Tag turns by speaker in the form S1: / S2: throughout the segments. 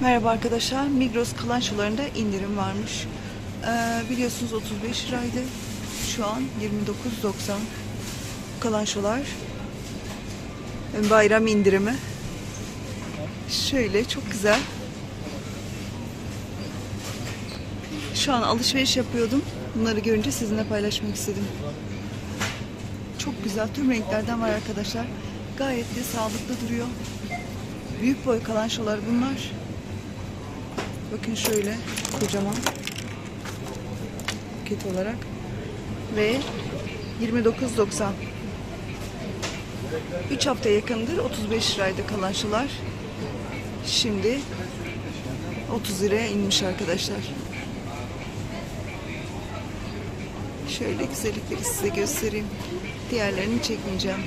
S1: Merhaba arkadaşlar. Migros kalançolarında indirim varmış. Ee, biliyorsunuz 35 liraydı. Şu an 29.90 kalançolar. Bayram indirimi. Şöyle çok güzel. Şu an alışveriş yapıyordum. Bunları görünce sizinle paylaşmak istedim. Çok güzel. Tüm renklerden var arkadaşlar. Gayet de sağlıklı duruyor. Büyük boy kalançolar bunlar. Bakın şöyle kocaman paket olarak ve 29.90 3 hafta yakındır 35 liraydı kalançolar. Şimdi 30 liraya inmiş arkadaşlar. Şöyle güzellikleri size göstereyim. Diğerlerini çekmeyeceğim.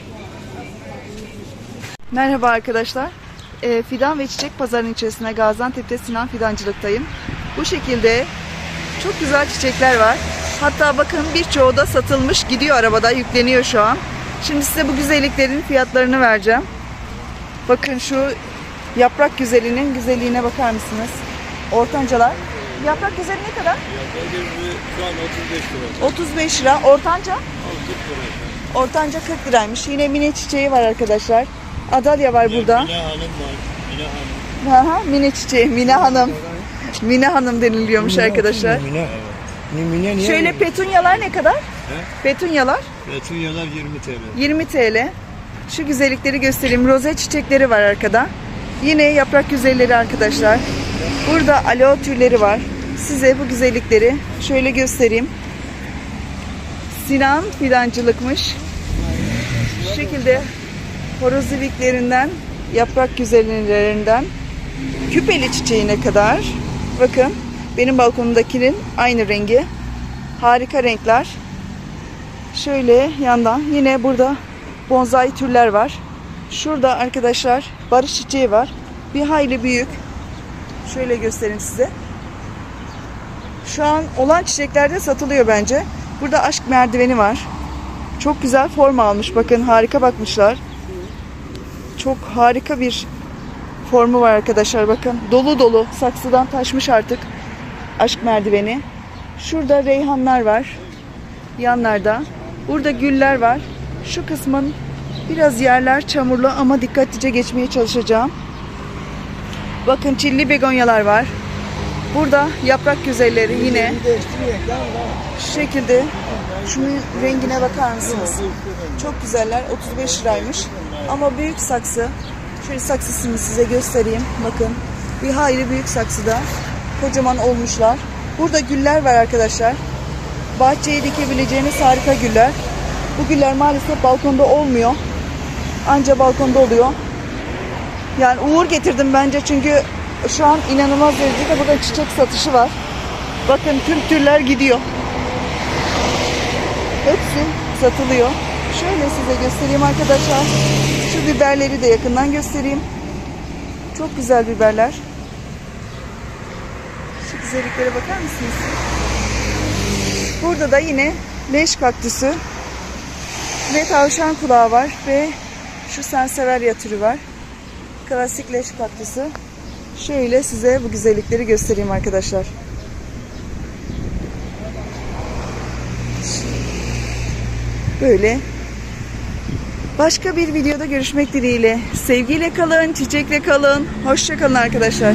S1: Merhaba arkadaşlar. Ee, Fidan ve Çiçek Pazarı'nın içerisinde Gaziantep'te Sinan Fidancılık'tayım. Bu şekilde çok güzel çiçekler var. Hatta bakın birçoğu da satılmış gidiyor arabada yükleniyor şu an. Şimdi size bu güzelliklerin fiyatlarını vereceğim. Bakın şu yaprak güzelinin güzelliğine bakar mısınız? Ortancalar. Yaprak güzeli ne kadar?
S2: Yaklaşık şu an 35 lira.
S1: 35 lira. Ortanca?
S2: Al 40 lira.
S1: Ortanca 40 liraymış. Yine mine çiçeği var arkadaşlar. Adalya var burada.
S2: Mine Hanım var. Mine Hanım.
S1: Aha, mine çiçeği, Mine Hanım. Mine Hanım deniliyormuş arkadaşlar.
S3: Mine. Mine niye?
S1: Şöyle petunyalar ne kadar? Petunyalar
S2: Petunyalar 20 TL.
S1: 20 TL. Şu güzellikleri göstereyim. Roze çiçekleri var arkada. Yine yaprak güzelleri arkadaşlar. Burada aloe türleri var. Size bu güzellikleri şöyle göstereyim. Sinan fidancılıkmış. Şu şekilde horoziviklerinden, yaprak güzellerinden küpeli çiçeğine kadar. Bakın benim balkonumdakinin aynı rengi. Harika renkler. Şöyle yandan yine burada bonsai türler var. Şurada arkadaşlar barış çiçeği var. Bir hayli büyük. Şöyle göstereyim size. Şu an olan çiçeklerde satılıyor bence. Burada aşk merdiveni var. Çok güzel form almış. Bakın harika bakmışlar. Çok harika bir formu var arkadaşlar bakın. Dolu dolu saksıdan taşmış artık aşk merdiveni. Şurada reyhanlar var yanlarda. Burada güller var. Şu kısmın biraz yerler çamurlu ama dikkatlice geçmeye çalışacağım. Bakın çilli begonyalar var. Burada yaprak güzelleri yine şu şekilde şunun rengine bakar mısınız? Çok güzeller. 35 liraymış. Ama büyük saksı. Şöyle saksısını size göstereyim. Bakın. Bir hayli büyük saksıda. Kocaman olmuşlar. Burada güller var arkadaşlar bahçeye dikebileceğiniz harika güller. Bu güller maalesef balkonda olmuyor. Anca balkonda oluyor. Yani uğur getirdim bence çünkü şu an inanılmaz derecede burada çiçek satışı var. Bakın tüm türler gidiyor. Hepsi satılıyor. Şöyle size göstereyim arkadaşlar. Şu biberleri de yakından göstereyim. Çok güzel biberler. Şu güzelliklere bakar mısınız? Burada da yine leş kaktüsü ve tavşan kulağı var ve şu senseverya türü var. Klasik leş kaktüsü. Şöyle size bu güzellikleri göstereyim arkadaşlar. Böyle. Başka bir videoda görüşmek dileğiyle. Sevgiyle kalın, çiçekle kalın. Hoşça kalın arkadaşlar.